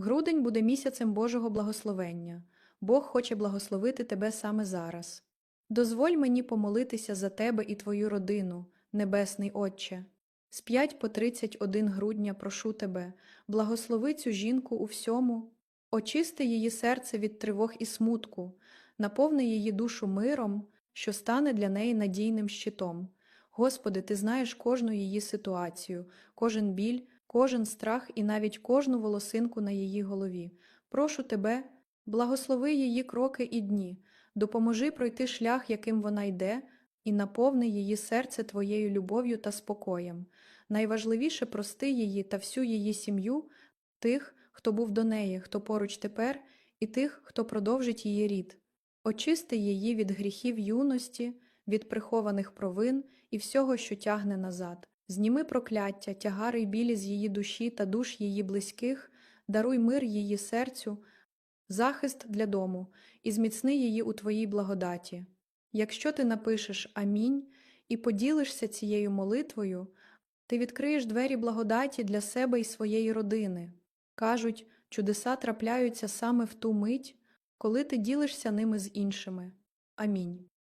Грудень буде місяцем Божого благословення. Бог хоче благословити тебе саме зараз. Дозволь мені помолитися за тебе і твою родину, Небесний Отче. З 5 по 31 грудня прошу тебе, благослови цю жінку у всьому, очисти її серце від тривог і смутку, наповни її душу миром, що стане для неї надійним щитом. Господи, ти знаєш кожну її ситуацію, кожен біль, кожен страх і навіть кожну волосинку на її голові. Прошу тебе, благослови її кроки і дні, допоможи пройти шлях, яким вона йде, і наповни її серце твоєю любов'ю та спокоєм. Найважливіше прости її та всю її сім'ю, тих, хто був до неї, хто поруч тепер, і тих, хто продовжить її рід. Очисти її від гріхів юності, від прихованих провин і всього, що тягне назад. Зніми прокляття, тягари білі з її душі та душ її близьких, даруй мир її серцю, захист для дому і зміцни її у твоїй благодаті. Якщо ти напишеш Амінь і поділишся цією молитвою, ти відкриєш двері благодаті для себе і своєї родини. Кажуть, чудеса трапляються саме в ту мить, коли ти ділишся ними з іншими. Амінь.